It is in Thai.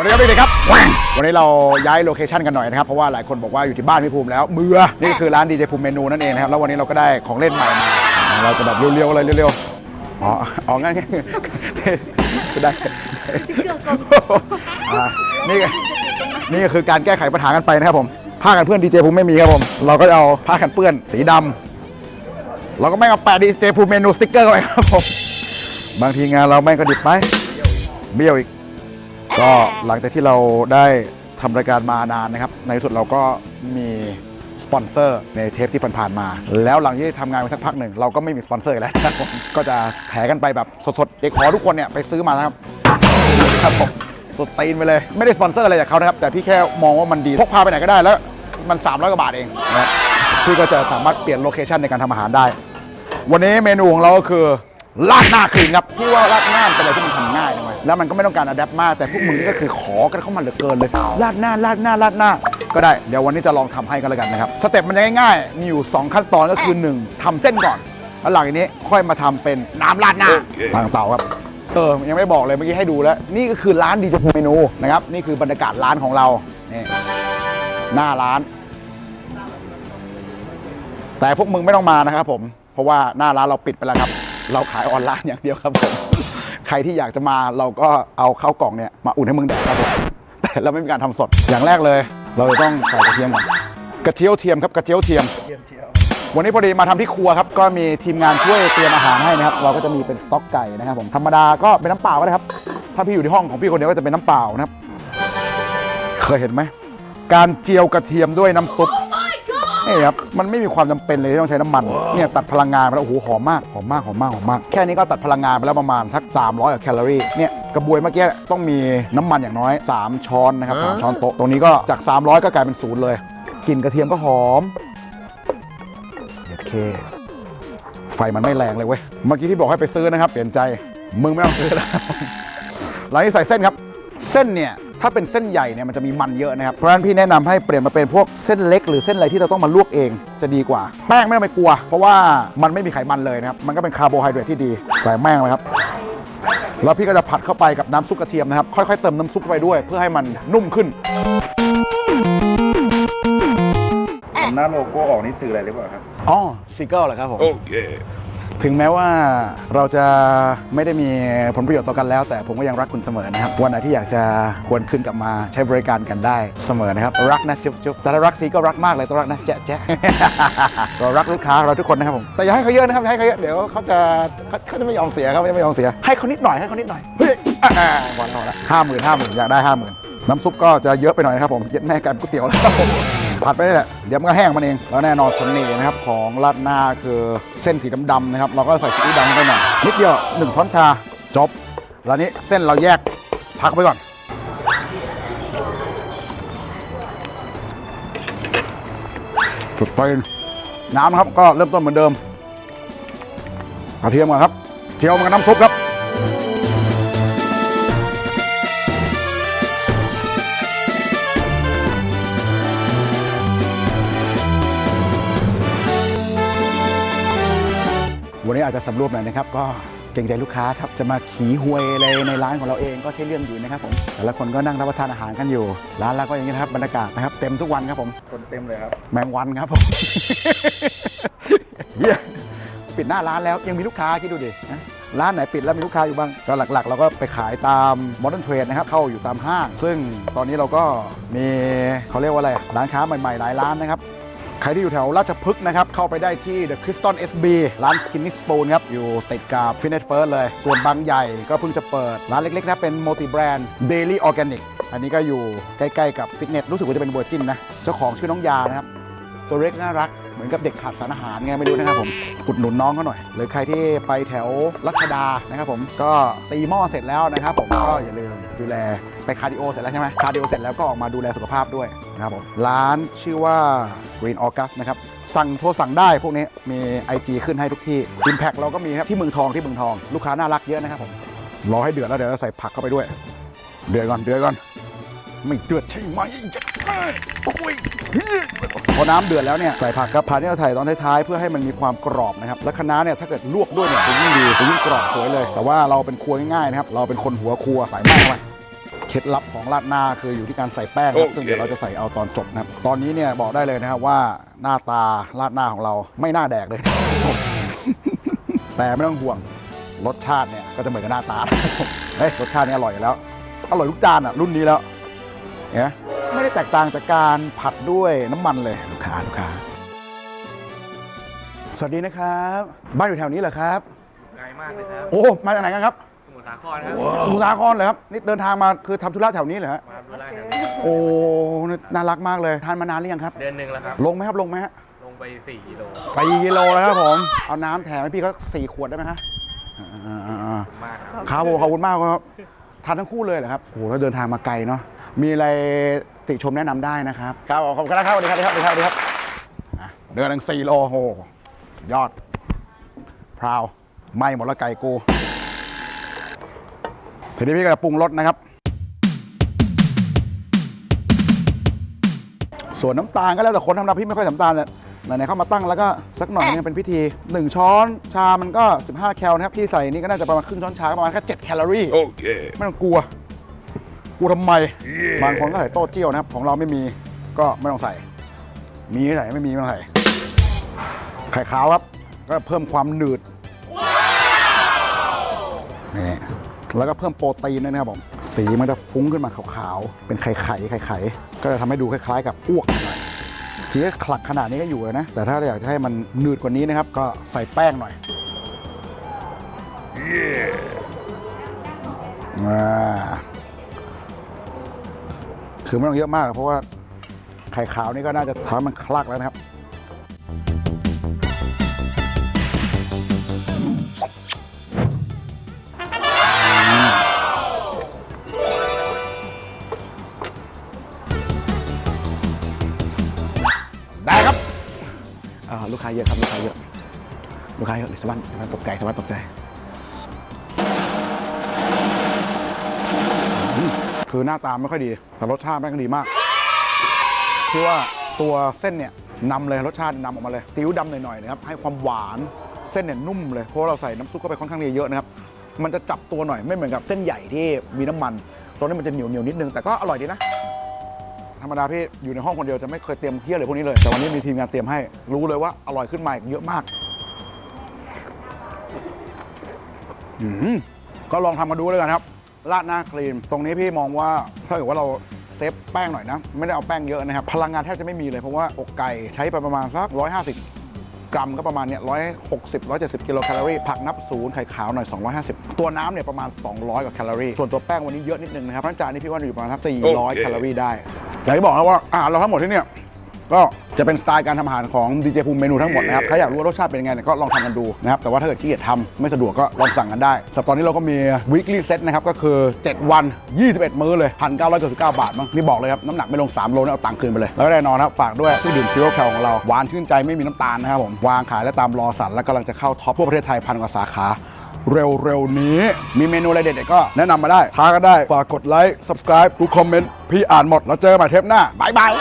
วันนี้ครับเด็กๆครับวันนี้เราย้ายโลเคชันกันหน่อยนะครับเพราะว่าหลายคนบอกว่าอยู่ที่บ้านพี่ภูมิแล้วเบื่อนี่คือร้านดีเจภูมิเมนูนั่นเองนะครับแล้ววันนี้เราก็ได้ของเล่นใหม่มาเราจะแบบเร็วๆเลยเร็วๆอ๋ออ๋องั้นงั้นก็ได้อ่านี่นี่ก็คือการแก้ไขปัญหากันไปนะครับผมผ้ากันเปื้อนดีเจภูมิไม่มีครับผมเราก็จะเอาผ้ากันเปื้อนสีดำเราก็ไม่เอาแปะดีเจภูมิเมนูสติ๊กเกอร์เข้าไปครับผมบางทีงานเราแม่งก็ดิบไปเบี้ยวอีก ก็หลังจากที่เราได้ทำรายการมานานนะครับ ในที่สุดเราก็มีสปอนเซอร์ในเทปที่ผ่านๆมา แล้วหลังที่ทำงานไปสักพักหนึ่งเราก็ไม่มีสปอนเซอร์อีกแล้วนะครับผมก็จะแถกันไปแบบสดๆเด็กขอทุกคนเนี่ยไปซื้อมานะครับครับผมสุดตีนไปเลย ไม่ได้สปอนเซอร์อะไรจากเขานะครับ แต่พี่แค่มองว่ามันดีพกพาไปไหนก็ได้แล้วมัน 300กว่าบาทเองนะครับพี่ก็จะสามารถเปลี่ยนโลเคชันในการทำอาหารได้ วันนี้เมนูของเราก็คือ ราดหน้าครีมครับพี่ว่าราดหน้าเป็นอะไรที่มันทำง่ายนะเว้ยแล้วมันก็ไม่ต้องการอัดแอปมากแต่พวกมึงนี่ก็คือขอกันเข้ามาเหลือเกินเลยราดหน้าราดหน้าราดหน้า ก็ได้เดี๋ยววันนี้จะลองทำให้กันแล้วกันนะครับสเต็ปมันจะง่ายๆมีอยู่2ขั้นตอนก็คือ1ทำเส้นก่อนแล้วหลังจากนี้ค่อยมาทำเป็นน้ำราดหน้าทางเตาครับ เออยังไม่บอกเลยเมื่อกี้ให้ดูแล้ว นี่ก็คือร้านดีเจภูมิเมนูนะครับนี่คือบรรยากาศร้านของเรานี่หน้าร้าน แต่พวกมึงไม่ต้องมานะครับผม เพราะว่าหน้าร้านเราปิดไปแล้วครับ เราขายออนไลน์อย่างเดียวครับผมใครที่อยากจะมาเราก็เอาข้าวกล่องเนี่ยมาอุ่นให้มึงแดกครับผมแต่เราไม่มีการทำสดอย่างแรกเลย เราจะต้องใส่กระเทียมก่อนกระเทียวเทียมครับกระเทียวเทียมวันนี้พอดีมาทำที่ครัวครับ ก็มีทีมงานช่วยเตรียมอาหารให้นะครับ เราก็จะมีเป็นสต๊อกไก่นะครับผมธรรมดาก็เป็นน้ำเปล่าก็ได้ครับ ถ้าพี่อยู่ที่ห้องของพี่คนเดียวก็จะเป็นน้ำเปล่านะครับ เคยเห็นไหมการเจียวกระเทียมด้วยน้ำซุป นี่ครับมันไม่มีความจำเป็นเลยที่ต้องใช้น้ำมันเนี่ยตัดพลังงานไปแล้วโอ้โหหอมมากหอมมากหอมมากหอมมากแค่นี้ก็ตัดพลังงานไปแล้วประมาณทัก300กว่าแคลอรี่เนี่ยกระบวยเมื่อกี้ต้องมีน้ำมันอย่างน้อย 3 ช้อนนะครับสามช้อนโต๊ะตรงนี้ก็จาก 300 ก็กลายเป็นศูนย์เลยกลิ่นกระเทียมก็หอมโอเค ไฟมันไม่แรงเลยเว้ย เมื่อกี้ที่บอกให้ไปซื้อนะครับ เปลี่ยนใจ มึงไม่ต้องซื้อแล้ว หลังนี้ใส่เส้นครับ เส้นเนี่ย ถ้าเป็นเส้นใหญ่เนี่ยมันจะมีมันเยอะนะครับ เพราะฉะนั้นพี่แนะนำให้เปลี่ยนมาเป็นพวกเส้นเล็กหรือเส้นอะไรที่เราต้องมาลวกเองจะดีกว่า แป้งไม่ต้องไปกลัว เพราะว่ามันไม่มีไขมันเลยนะครับ มันก็เป็นคาร์โบไฮเดรตที่ดีใส่แม่งเลยครับแล้วพี่ก็จะผัดเข้าไปกับน้ำซุปกระเทียมนะครับ ค่อยๆเติมน้ำซุปเข้าไปด้วย เพื่อให้มันนุ่มขึ้นหน้าโลโก้ออกนี่สื่ออะไรหรือเปล่าครับอ๋อซิเกิลเหรอครับผม Oh yeah. ถึงแม้ว่าเราจะไม่ได้มีผลประโยชน์ต่อกันแล้ว แต่ผมก็ยังรักคุณเสมอนะครับ วันไหนที่อยากจะควรคืนกลับมาใช้บริการกันได้เสมอนะครับ รักนะจุ๊บจุ๊บแต่ถ้ารักซีก็รักมากเลยต้องรักนะแจ๊ะแจ๊ะ เรารักลูกค้าเราทุกคนนะครับผมแต่อย่าให้เขาเยอะนะครับอย่าให้เขาเยอะเดี๋ยวเขาจะเขาเขาจะไม่ยอมเสียเขาจะไม่ยอมเสียให้เขานิดหน่อยให้เขานิดหน่อยเฮ้ยอ่าวันต่อละห้าหมื่นห้าหมื่นอยากได้ห้าหมื่นน้ำซุปก็จะเยอะไปหน่อยนะครับผมเย็ดแม่กันก๋วยเตี๋ยวแล้วครับ ผัดไปนี่แหละเดี๋ยวมันก็แห้งมันเอง แล้วแน่นอนเสน่ห์นะครับของราดหน้าคือเส้นสีดำๆนะครับ เราก็ใส่ซีดำไปหน่อยนิดเดียวหนึ่งช้อนชาจบ แล้วนี้เส้นเราแยกพักไว้ก่อนจุดไฟน้ำนะครับก็เริ่มต้นเหมือนเดิมกระเทียมก่อนครับเจียวมันกับน้ำซุปครับ วันนี้อาจจะสำรวมหน่อยนะครับ ก็เกรงใจลูกค้าครับ จะมาขี่หวยอะไรในร้านของเราเองก็ใช่เรื่องอยู่นะครับผม แต่ละคนก็นั่งรับประทานอาหารกันอยู่ ร้านเราก็อย่างนี้นะครับบรรยากาศนะครับเต็มทุกวันครับผม คนเต็มเลยครับ แมงวันครับผม เหี้ยปิดหน้าร้านแล้วยังมีลูกค้าคิดดูดินะร้านไหนปิดแล้วมีลูกค้าอยู่บ้างก็หลักๆ เราก็ไปขายตามมอ d ร์ n เทรดนะครับ เข้าอยู่ตามห้าง ซึ่งตอนนี้เราก็มีเขาเรียกว่าอะไร ร้านค้าใหม่ๆ หลายร้านนะครับ ใครที่อยู่แถวราชพฤกษ์นะครับ เข้าไปได้ที่ The Crystal SB ร้าน Skinny Spoon ครับ อยู่ติดกับ Fitness First เลย ส่วนบางใหญ่ก็เพิ่งจะเปิด ร้านเล็กๆนะเป็น Multi Brand Daily Organic อันนี้ก็อยู่ใกล้ๆกับ Fitness รู้สึกว่าจะเป็นเวอร์จินนะ เจ้าของชื่อน้องยานะครับ ตัวเล็กน่ารักเหมือนกับเด็กขาดสารอาหารไงไม่รู้นะครับผมอุดหนุนน้องเขาหน่อย หรือใครที่ไปแถวรัชดานะครับผมก็ตีหม้อเสร็จแล้วนะครับผมก็อย่าลืม ดูแลไปคาร์ดิโอเสร็จแล้วใช่ไหมคาร์ดิโอเสร็จแล้วก็ออกมาดูแลสุขภาพด้วยนะครับผมร้านชื่อว่า Green August นะครับสั่งโทรสั่งได้พวกนี้มี IG ขึ้นให้ทุกที่ Impact เราก็มีครับที่เมืองทองที่เมืองทอง ลูกค้าน่ารักเยอะนะครับผมรอให้เดือดแล้วเดี๋ยวเราใส่ผักเข้าไปด้วย เดือดก่อนเดือดก่อนไม่เดือดใช่ไหมโอ้ยพอน้ำเดือดแล้วเนี่ยใส่ผักกับผักที่เราใส่ตอนท้ายๆเพื่อให้มันมีความกรอบนะครับและคะน้าเนี่ยถ้าเกิดลวกด้วยเนี่ยจะยิ่งดีจะยิ่งกรอบสวยเลย แต่ว่าเราเป็นครัวง่ายๆนะครับเราเป็นคนหัวครัวใส่ม่งเข้าไป เคล็ดลับของราดหน้าคืออยู่ที่การใส่แป้งครับซึ่งเดี๋ยวเราจะใส่เอาตอนจบนะครับตอนนี้เนี่ยบอกได้เลยนะครับว่าหน้าตาราดหน้าของเราไม่น่าแดกเลย แต่ไม่ต้องห่วงรสชาติเนี่ยก็จะเหมือนกับหน้าตาเฮ้ยรสชาตินี่อร่อยอยู่แล้ว อร่อยทุกจานอะรุ่นนี้แล้วเห็นไหมไม่ได้แตกต่างจากการผัดด้วยน้ำมันเลยลูกค้าลูกค้าสวัสดีนะครับ บ้านอยู่แถวนี้เหรอครับไกลมากเลยครับโอ้มาจากไหนกันครับสมุทรสาครครับสมุทรสาครเลยครับนี่เดินทางมาคือทำธุระแถวนี้เหรอฮะมาดูไล่แถวนี้โอ้น่ารักมากเลยทานมานานหรือยังครับ เดือนหนึ่งแล้วครับ ลงไหมครับลงไหมฮะลงไป4กิโลสี่กิโลแล้วครับผมเอาน้ำแถมให้พี่ก็สี่ขวดได้ไหมครับอ่าๆๆมากครับครับผมขอบคุณมากครับทานทั้งคู่เลยเหรอครับโอ้โหแล้วเดินทางมาไกลเนาะมีอะไรติชมแนะนำได้นะครับครับผมขอบคุณนะครับสวัสดีครับสวัสดีครับสวัสดีครับอะเดินทั้งสี่โลโอ้โหสุดยอดพราวไหม่หมดแล้วไก่กู ทีนี้พี่ก็จะปรุงรสนะครับ ส่วนน้ำตาลก็แล้วแต่คนทำนะพี่ไม่ค่อยน้ำตาลแต่ไหนๆเข้ามาตั้งแล้วก็สักหน่อยนึงเป็นพิธี 1 ช้อนชา มันก็ 15 แคลนะครับพี่ใส่นี่ก็น่าจะประมาณครึ่งช้อนชาก็ประมาณแค่7แคลอรี่ Okay. ไม่ต้องกลัวกลัวทำไม บางคนก็ใส่โต้เจี้ยวนะครับ ของเราไม่มีก็ไม่ต้องใส่ มีก็ใส่ไม่มีไม่ต้องใส่ไข่ขาวครับ ก็เพิ่มความหนืดนี่ แล้วก็เพิ่มโปรตีนด้วยนะครับผมสีมันจะฟุ้งขึ้นมาขาวๆ เป็นไข่ไข่ไข่ไข่ก็จะทำให้ดูคล้ายๆ กับอ้วกหน่อยทีนี้คลักขนาดนี้ก็อยู่เลยนะ แต่ถ้าอยากจะให้มันหนืดกว่านี้นะครับ ก็ใส่แป้งหน่อย คือไม่ต้องเยอะมากหรอกเพราะว่าไข่ขาวนี่ก็น่าจะทำมันคลักแล้วนะครับ ได้ครับอ่าลูกค้าเยอะครับลูกค้าเยอะลูกค้าเยอะเดี๋ยวสวัสดีตกใจสวัสดีตกใจอืมคือหน้าตาไม่ค่อยดี แต่รสชาติแม่งดีมากคือว่าตัวเส้นเนี่ยนำเลยรสชาตินำออกมาเลยซีอิ๊วดำหน่อยๆนะครับให้ความหวานเส้นเนี่ยนุ่มเลยเพราะว่าเราใส่น้ำซุปเข้าไปค่อนข้างเยอะนะครับ มันจะจับตัวหน่อยไม่เหมือนกับเส้นใหญ่ที่มีน้ำมัน ตัวนี้มันจะเหนียวเหนียวๆนิดนึงแต่ก็อร่อยดีนะ ธรรมดาพี่อยู่ในห้องคนเดียวจะไม่เคยเตรียมเที่ยอะไรพวกนี้เลย แต่วันนี้มีทีมงานเตรียมให้รู้เลยว่าอร่อยขึ้นมาอีกเยอะมากอืมก็ลองทำมาดูเลยกันครับราดหน้าครีม ตรงนี้พี่มองว่าถ้าเกิดว่าเราเซฟแป้งหน่อยนะ ไม่ได้เอาแป้งเยอะนะครับ พลังงานแทบจะไม่มีเลย เพราะว่าอกไก่ใช้ไปประมาณสัก 150 กรัมก็ประมาณเนี้ย160 170 กิโลแคลอรี่ ผักนับศูนย์ไข่ขาวหน่อย 250 ตัวน้ำเนี่ยประมาณ 200กว่าแคลอรี่ ส่วนตัวแป้งวันนี้เยอะนิดนึงนะครับทั้งจานนี้พี่ว่าอยู่ประมาณสัก400 แคลอรี่ได้ อย่างที่บอกนะว่าอาหารเราทั้งหมดที่เนี่ยก็จะเป็นสไตล์การทำอาหารของดีเจภูมิเมนูทั้งหมดนะครับถ้าอยากรู้ว่ารสชาติเป็นยังไงเนี่ยก็ลองทำกันดูนะครับ แต่ว่าถ้าเกิดขี้เกียจทำไม่สะดวกก็ลองสั่งกันได้สำหรับตอนนี้เราก็มี weekly set นะครับ ก็คือ 7 วัน 21 มื้อเลย 1,999 บาทมั้งนี่บอกเลยครับ น้ำหนักไม่ลง 3 โลนี่เอาตังค์คืนไปเลย แล้วก็แน่นอนครับฝากด้วยที่ดื่มซีโร่แคลของเราหวานชื่นใจไม่มีน้ำตาลนะครับผมวางขายและตามรอสันและกำลังจะเข้าท็อปทั่วประเทศไทยพันกว่าสาขา เร็วๆนี้ มีเมนูอะไรเด็ดๆก็แนะนำมาได้ท้าก็ได้ฝากกดไลค์ subscribe ดูคอมเมนต์พี่อ่านหมดแล้วเจอกันใหม่เทปหน้าบายบาย